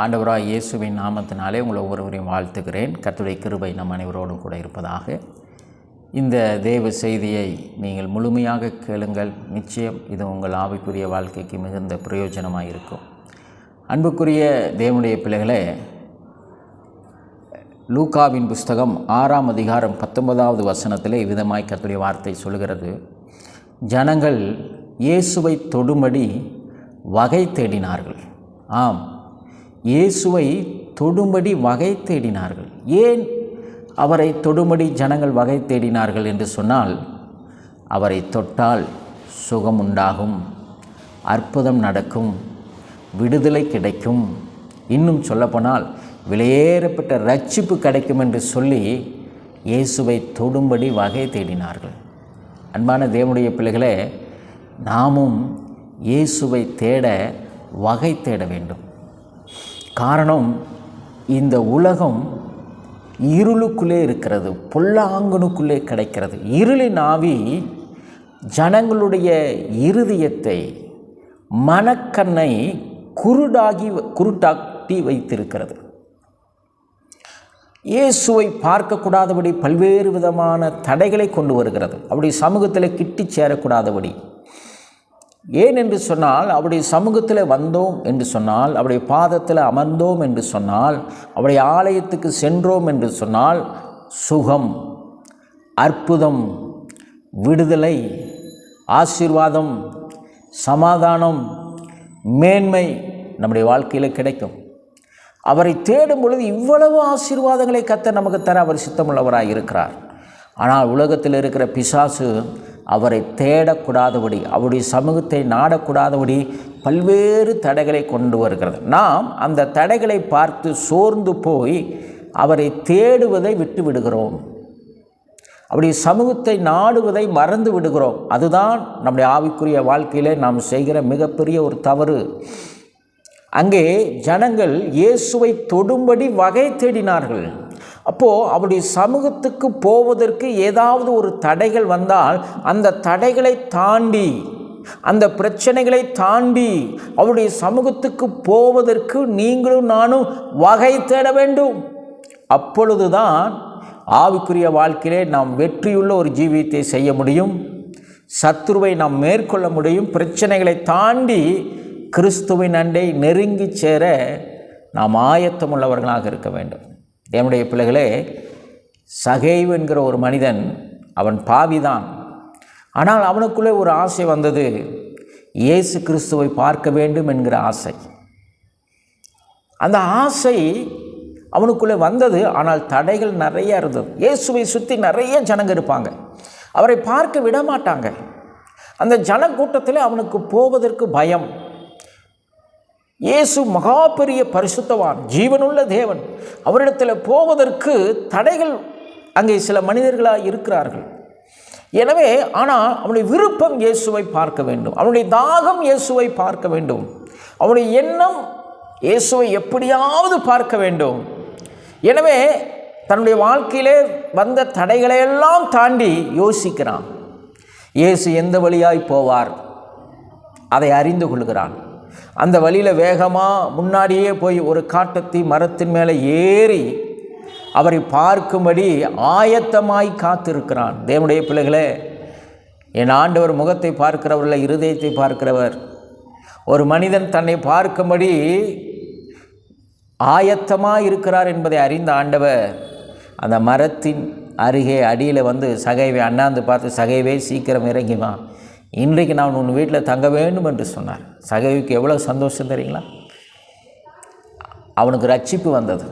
ஆண்டவராக இயேசுவின் நாமத்தினாலே உங்களை ஒவ்வொருவரையும் வாழ்த்துகிறேன். கத்துடைய கிருபை நம் அனைவரோடும் கூட இருப்பதாக. இந்த தேவ செய்தியை நீங்கள் முழுமையாக கேளுங்கள். நிச்சயம் இது உங்கள் ஆவிக்குரிய வாழ்க்கைக்கு மிகுந்த பிரயோஜனமாக இருக்கும். அன்புக்குரிய தேவனுடைய பிள்ளைகளே லூகாவின் புஸ்தகம் ஆறாம் அதிகாரம் பத்தொன்பதாவது வசனத்திலே இவ்விதமாய் கத்துடைய வார்த்தை சொல்கிறது ஜனங்கள் இயேசுவை தொடும்படி வகை தேடினார்கள். ஆம் இயேசுவை தொடும்படி வகை தேடினார்கள். ஏன் அவரை தொடும்படி ஜனங்கள் வகை தேடினார்கள் என்று சொன்னால் அவரை தொட்டால் சுகம் உண்டாகும் அற்புதம் நடக்கும் விடுதலை கிடைக்கும். இன்னும் சொல்லப்போனால் விலையேறப்பட்ட ரட்சிப்பு கிடைக்கும் என்று சொல்லி இயேசுவை தொடும்படி வகை தேடினார்கள். அன்பான தேவனுடைய பிள்ளைகளே நாமும் இயேசுவை தேட வகை தேட வேண்டும். காரணம் இந்த உலகம் இருளுக்குள்ளே இருக்கிறது பொல்லாங்கனுக்குள்ளே கிடைக்கிறது. இருளின் ஆவி ஜனங்களுடைய இருதயத்தை மனக்கண்ணை குருடாகி குருட்டாட்டி வைத்திருக்கிறது. இயேசுவை பார்க்கக்கூடாதபடி பல்வேறு விதமான தடைகளை கொண்டு வருகிறது. அப்படி சமூகத்தில் கிட்டி சேரக்கூடாதபடி ஏன் என்று சொன்னால் அவருடைய சமூகத்தில் வந்தோம் என்று சொன்னால் அவருடைய பாதத்தில் அமர்ந்தோம் என்று சொன்னால் அவருடைய ஆலயத்துக்கு சென்றோம் என்று சொன்னால் சுகம் அற்புதம் விடுதலை ஆசீர்வாதம் சமாதானம் மேன்மை நம்முடைய வாழ்க்கையில் கிடைக்கும். அவரை தேடும் பொழுது இவ்வளவு ஆசீர்வாதங்களை கத்த நமக்கு தர அவர் சித்தமுள்ளவராக இருக்கிறார் ஆனால் உலகத்தில் இருக்கிற பிசாசு அவரை தேடக்கூடாதபடி அவருடைய சமூகத்தை நாடக்கூடாதபடி பல்வேறு தடைகளை கொண்டு வருகிறது. நாம் அந்த தடைகளை பார்த்து சோர்ந்து போய் அவரை தேடுவதை விட்டு விடுகிறோம். அவருடைய சமூகத்தை நாடுவதை மறந்து விடுகிறோம். அதுதான் நம்முடைய ஆவிக்குரிய வாழ்க்கையிலே நாம் செய்கிற மிகப்பெரிய ஒரு தவறு. அங்கே ஜனங்கள் இயேசுவை தொடும்படி வகை தேடினார்கள். அப்போது அவருடைய சமூகத்துக்கு போவதற்கு ஏதாவது ஒரு தடைகள் வந்தால் அந்த தடைகளை தாண்டி அந்த பிரச்சனைகளை தாண்டி அவருடைய சமூகத்துக்கு போவதற்கு நீங்களும் நானும் வகை தேட வேண்டும். அப்பொழுதுதான் ஆவிக்குரிய வாழ்க்கையிலே நாம் வெற்றியுள்ள ஒரு ஜீவியத்தை செய்ய முடியும். சத்துருவை நாம் மேற்கொள்ள முடியும். பிரச்சனைகளை தாண்டி கிறிஸ்துவின் அண்டை நெருங்கி சேர நாம் ஆயத்தமுள்ளவர்களாக இருக்க வேண்டும். என்னுடைய பிள்ளைகளே சகைவு என்கிற ஒரு மனிதன் அவன் பாவிதான். ஆனால் அவனுக்குள்ளே ஒரு ஆசை வந்தது இயேசு கிறிஸ்துவை பார்க்க வேண்டும் என்கிற ஆசை. அந்த ஆசை அவனுக்குள்ளே வந்தது ஆனால் தடைகள் நிறைய இருந்தது. இயேசுவை சுற்றி நிறைய ஜனங்க இருப்பாங்க. அவரை பார்க்க விட மாட்டாங்க அந்த ஜனக்கூட்டத்தில் அவனுக்கு போவதற்கு பயம். இயேசு மகா பெரிய பரிசுத்தவான் ஜீவனுள்ள தேவன். அவரிடத்தில் போவதற்கு தடைகள் அங்கே சில மனிதர்களாக இருக்கிறார்கள். எனவே ஆனால் அவனுடைய விருப்பம் இயேசுவை பார்க்க வேண்டும். அவனுடைய தாகம் இயேசுவை பார்க்க வேண்டும். அவனுடைய எண்ணம் இயேசுவை எப்படியாவது பார்க்க வேண்டும். எனவே தன்னுடைய வாழ்க்கையிலே வந்த தடைகளையெல்லாம் தாண்டி யோசிக்கிறான். இயேசு எந்த வழியாய் போவார்? அதை அறிந்து கொள்கிறான். அந்த வழியில் வேகமாக முன்னாடியே போய் ஒரு காட்டத்தி மரத்தின் மேலே ஏறி அவரை பார்க்கும்படி ஆயத்தமாய் காத்திருக்கிறான். தேவனுடைய பிள்ளைகளே என் ஆண்டவர் முகத்தை பார்க்கிறவர்கள இருதயத்தை பார்க்கிறவர். ஒரு மனிதன் தன்னை பார்க்கும்படி ஆயத்தமாக இருக்கிறார் என்பதை அறிந்த ஆண்டவர் அந்த மரத்தின் அருகே அடியில் வந்து சகைவை அண்ணாந்து பார்த்து சகைவே சீக்கிரம் இறங்கிவான் இன்றைக்கு நான் உன் வீட்டில் தங்க வேண்டும் என்று சொன்னார். சகவிக்கு எவ்வளோ சந்தோஷம் தெரியுங்களா? அவனுக்கு ரட்சிப்பு வந்தது.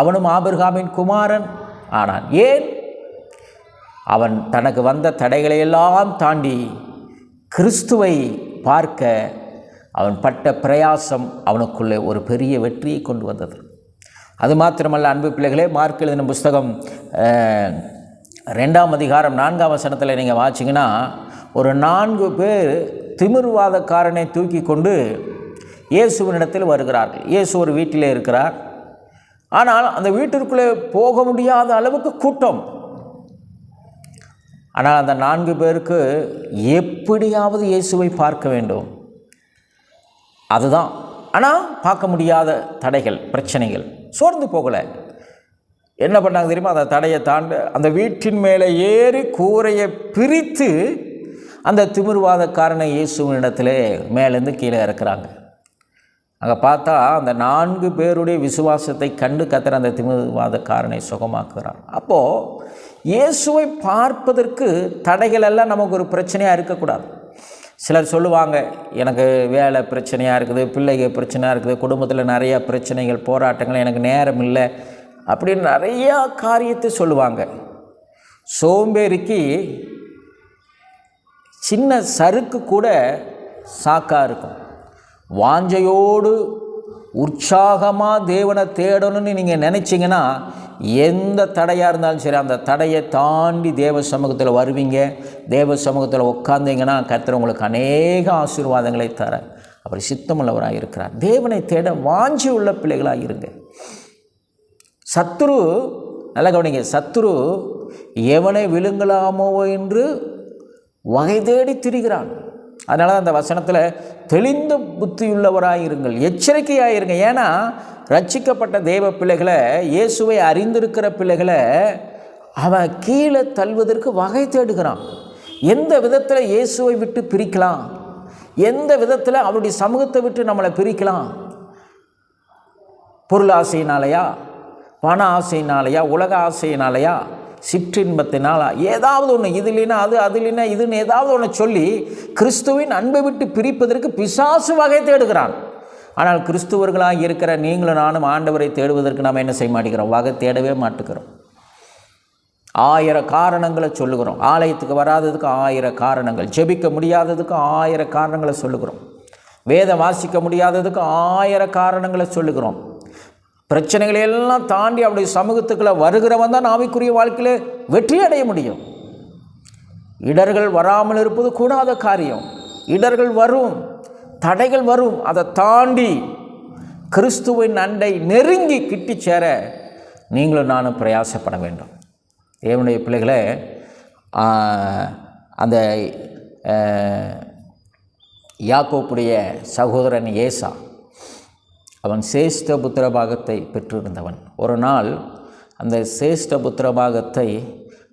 அவனும் ஆபிர்காமின் குமாரன் ஆனான். ஏன்? அவன் தனக்கு வந்த தடைகளை எல்லாம் தாண்டி கிறிஸ்துவை பார்க்க அவன் பட்ட பிரயாசம் அவனுக்குள்ளே ஒரு பெரிய வெற்றியை கொண்டு வந்தது. அது மாத்திரமல்ல அன்பு பிள்ளைகளே மார்க் எழுதின புஸ்தகம் ரெண்டாம் அதிகாரம் நான்காம் வசனத்தில் நீங்கள் வாச்சிங்கன்னா ஒரு நான்கு பேர் திமிர்வாதக்காரனை தூக்கி கொண்டு இயேசுவினிடத்தில் வருகிறார்கள். இயேசு ஒரு வீட்டிலே இருக்கிறார். ஆனால் அந்த வீட்டிற்குள்ளே போக முடியாத அளவுக்கு கூட்டம். ஆனால் அந்த நான்கு பேருக்கு எப்படியாவது இயேசுவை பார்க்க வேண்டும். அதுதான். ஆனால் பார்க்க முடியாத தடைகள் பிரச்சனைகள். சோர்ந்து போகலை. என்ன பண்ணாங்க தெரியுமா? அந்த தடையை தாண்ட அந்த வீட்டின் மேலே ஏறி கூரையை பிரித்து அந்த திமிர்வாதக்காரனை இயேசுவின் இடத்துல மேலேருந்து கீழே இறக்குறாங்க. அங்கே பார்த்தா அந்த நான்கு பேருடைய விசுவாசத்தை கண்டு கத்துற அந்த திமிர்வாதக்காரனை சுகமாக்குறார் அப்போது இயேசுவை பார்ப்பதற்கு தடைகள் எல்லாம் நமக்கு ஒரு பிரச்சனையாக இருக்கக்கூடாது. சிலர் சொல்லுவாங்க எனக்கு வேலை பிரச்சனையாக இருக்குது பிள்ளைகள் பிரச்சனையாக இருக்குது குடும்பத்தில் நிறையா பிரச்சனைகள் போராட்டங்கள் எனக்கு நேரம் இல்லை அப்படின்னு நிறையா காரியத்தை சொல்லுவாங்க. சோம்பேறிக்கு சின்ன சறுக்கு கூட சாக்காக இருக்கும். வாஞ்சையோடு உற்சாகமாக தேவனை தேடணும்னு நீங்கள் நினச்சிங்கன்னா எந்த தடையாக இருந்தாலும் சரி அந்த தடையை தாண்டி தேவ சமூகத்தில் வருவீங்க. தேவ சமூகத்தில் உட்காந்தீங்கன்னா கர்த்தர் உங்களுக்கு அநேக ஆசீர்வாதங்களை தர. அவர் சித்தமுள்ளவராக இருக்கிறார். தேவனை தேட வாஞ்சி உள்ள பிள்ளைகளாக இருங்க. சத்துரு நல்ல கவனிங்க. சத்துரு எவனை விழுங்கலாமோ என்று வகை தேடி திரிகிறான். அதனால அந்த வசனத்தில் தெளிந்த புத்தியுள்ளவராயிருங்கள். எச்சரிக்கையாயிருங்க. ஏன்னா ரட்சிக்கப்பட்ட தெய்வ பிள்ளைகளை இயேசுவை அறிந்திருக்கிற பிள்ளைகளை அவன் கீழே தள்ளுவதற்கு வகை தேடுகிறான். எந்த விதத்தில் இயேசுவை விட்டு பிரிக்கலாம்? எந்த விதத்தில் அவருடைய சமூகத்தை விட்டு நம்மளை பிரிக்கலாம்? பொருள் ஆசையினாலையா பண ஆசையினாலையா? உலக ஆசையினாலையா? சிற்றின்பத்தினால் ஏதாவது ஒன்று இது இல்லைன்னா அது அது இல்லைன்னா இதுன்னு ஏதாவது ஒன்று சொல்லி கிறிஸ்துவின் அன்பை விட்டு பிரிப்பதற்கு பிசாசு வகை தேடுகிறான். ஆனால் கிறிஸ்துவர்களாக இருக்கிற நீங்களும் நானும் ஆண்டவரை தேடுவதற்கு நாம் என்ன செய்ய மாட்டேங்கிறோம்? வகை தேடவே மாட்டுக்கிறோம் ஆயிரம் காரணங்களை சொல்லுகிறோம். ஆலயத்துக்கு வராததுக்கு ஆயிரம் காரணங்கள். ஜெபிக்க முடியாததுக்கு ஆயிரம் காரணங்களை சொல்லுகிறோம். வேதம் வாசிக்க முடியாததுக்கு ஆயிரம் காரணங்களை சொல்லுகிறோம். பிரச்சனைகளை எல்லாம் தாண்டி அவருடைய சமூகத்துக்குள்ள வருகிறவன் தான் ஆவிக்குரிய வாழ்க்கையில் வெற்றி அடைய முடியும். இடர்கள் வராமல் இருப்பது கூடாத காரியம். இடர்கள் வரும் தடைகள் வரும். அதை தாண்டி கிறிஸ்துவின் அண்டை நெருங்கி கிட்டி சேர நீங்களும் நானும் பிரயாசப்பட வேண்டும். தேவனுடைய பிள்ளைகளை அந்த யாக்கோப்புடைய சகோதரன் ஏசா அவன் சேஷ்ட புத்திரபாகத்தை பெற்றிருந்தவன். ஒரு நாள் அந்த சேஷ்ட புத்திரபாகத்தை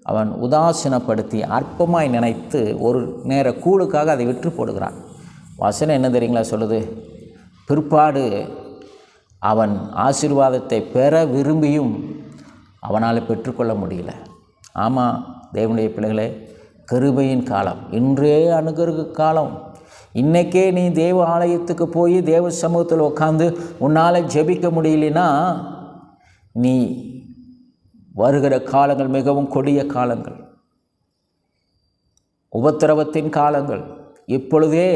அவன் உதாசீனப்படுத்தி அற்பமாய் நினைத்து ஒரு நேர கூழுக்காக அதை விற்று போடுகிறான். வசனம் என்ன தெரியுங்களா சொல்லுது? பிற்பாடு அவன் ஆசீர்வாதத்தை பெற விரும்பியும் அவனால் பெற்றுக்கொள்ள முடியல. ஆமாம் தேவனுடைய பிள்ளைகளே கருபையின் காலம். இன்றே அணுகிற காலம். இன்றைக்கே நீ தேவ ஆலயத்துக்கு போய் தேவ சமூகத்தில் உட்காந்து உன்னால் ஜெபிக்க முடியலனா நீ வருகிற காலங்கள் மிகவும் கொடிய காலங்கள். உபத்திரவத்தின் காலங்கள். இப்பொழுதே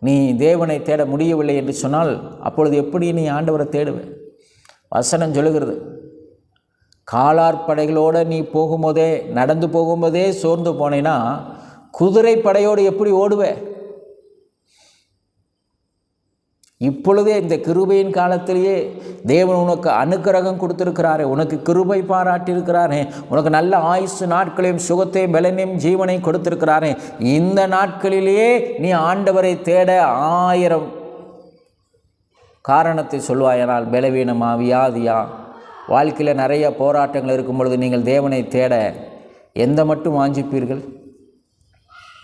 நீ தேவனை தேட முடியவில்லை என்று சொன்னால் அப்பொழுது எப்படி நீ ஆண்டவரை தேடுவேன் வசனம் சொல்லுகிறது காலார்படைகளோடு நீ போகும்போதே நடந்து போகும்போதே சோர்ந்து போனேன்னா குதிரை படையோடு எப்படி ஓடுவேன் இப்பொழுதே இந்த கிருபையின் காலத்திலேயே தேவன் உனக்கு அனுக்கிரகம் கொடுத்திருக்கிறாரே உனக்கு கிருபை பாராட்டியிருக்கிறாரே உனக்கு நல்ல ஆயுசு நாட்களையும் சுகத்தையும் பலனையும் ஜீவனையும் கொடுத்திருக்கிறாரே இந்த நாட்களிலேயே நீ ஆண்டவரை தேட ஆயிரம் காரணத்தை சொல்வாயானால் பலவீனமா வியாதியா வாழ்க்கையில் நிறைய போராட்டங்கள் இருக்கும் பொழுது நீங்கள் தேவனை தேட எந்த மட்டும் வாஞ்சிப்பீர்கள்?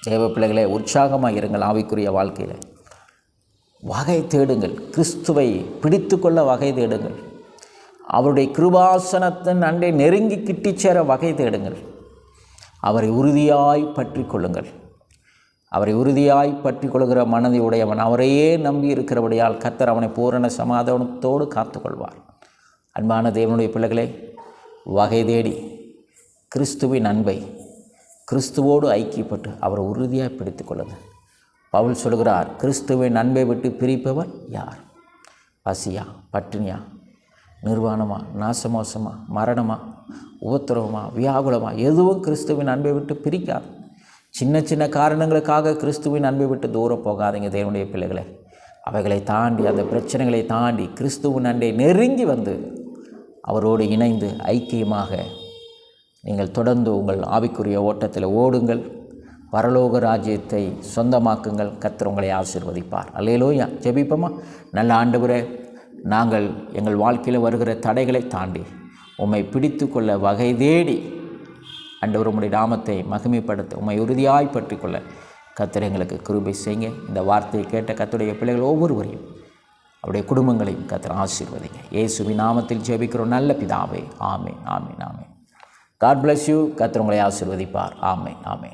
தேவ பிள்ளைகளே உற்சாகமாக இருங்கள் ஆவிக்குரிய வாழ்க்கையில். வகை தேடுங்கள். கிறிஸ்துவை பிடித்து கொள்ள வகை தேடுங்கள். அவருடைய கிருபாசனத்தின் அண்டை நெருங்கி கிட்டிச் சேர வகை தேடுங்கள். அவரை உறுதியாய் பற்றி கொள்ளுங்கள். அவரை உறுதியாய் பற்றி கொள்கிற மனதை உடையவன் அவரையே நம்பி இருக்கிறபடியால் கத்தர் அவனை பூரண சமாதானத்தோடு காத்துக்கொள்வார். அன்பான தேவனுடைய பிள்ளைகளே வகை தேடி கிறிஸ்துவின் அன்பை கிறிஸ்துவோடு ஐக்கியப்பட்டு அவரை உறுதியாக பிடித்து கொள்ளுங்கள். பவுல் சொல்கிறார் கிறிஸ்துவின் அன்பை விட்டு பிரிப்பவர் யார்? பசியா பட்டினியா நிர்வாணமா நாசமோசமா மரணமா உபத்திரவமா வியாகுலமா? எதுவும் கிறிஸ்துவின் அன்பை விட்டு பிரிக்காது. சின்ன சின்ன காரணங்களுக்காக கிறிஸ்துவின் அன்பை விட்டு தூரம் போகாதீங்க தேவனுடைய பிள்ளைகளை. அவைகளை தாண்டி அந்த பிரச்சனைகளை தாண்டி கிறிஸ்துவின் அன்பை நெருங்கி வந்து அவரோடு இணைந்து ஐக்கியமாக நீங்கள் தொடர்ந்து உங்கள் ஆவிக்குரிய ஓட்டத்தில் ஓடுங்கள். பரலோக ராஜ்யத்தை சொந்தமாக்குங்கள். கத்தர் உங்களை ஆசீர்வதிப்பார். அல்லையிலோயா ஜெபிப்போமா? நல்ல ஆண்டவரே நாங்கள் எங்கள் வாழ்க்கையில் வருகிற தடைகளை தாண்டி உம்மை பிடித்து கொள்ள வகை தேடி அண்டவர் உம்முடைய நாமத்தை மகிமைப்படுத்த உம்மை உறுதியாய் பற்றி கொள்ள கர்த்தர் எங்களுக்கு கிருபை செய்யுங்க. இந்த வார்த்தையை கேட்ட கத்துடைய பிள்ளைகள் ஒவ்வொருவரையும் அவருடைய குடும்பங்களையும் கத்திர ஆசீர்வதிங்க. இயேசுவி நாமத்தில் ஜெபிக்கிறோம். நல்ல பிதாவே. ஆமே ஆமே ஆமே காட் பிளஸ் யூ கத்திர உங்களை ஆசீர்வதிப்பார். ஆமே ஆமே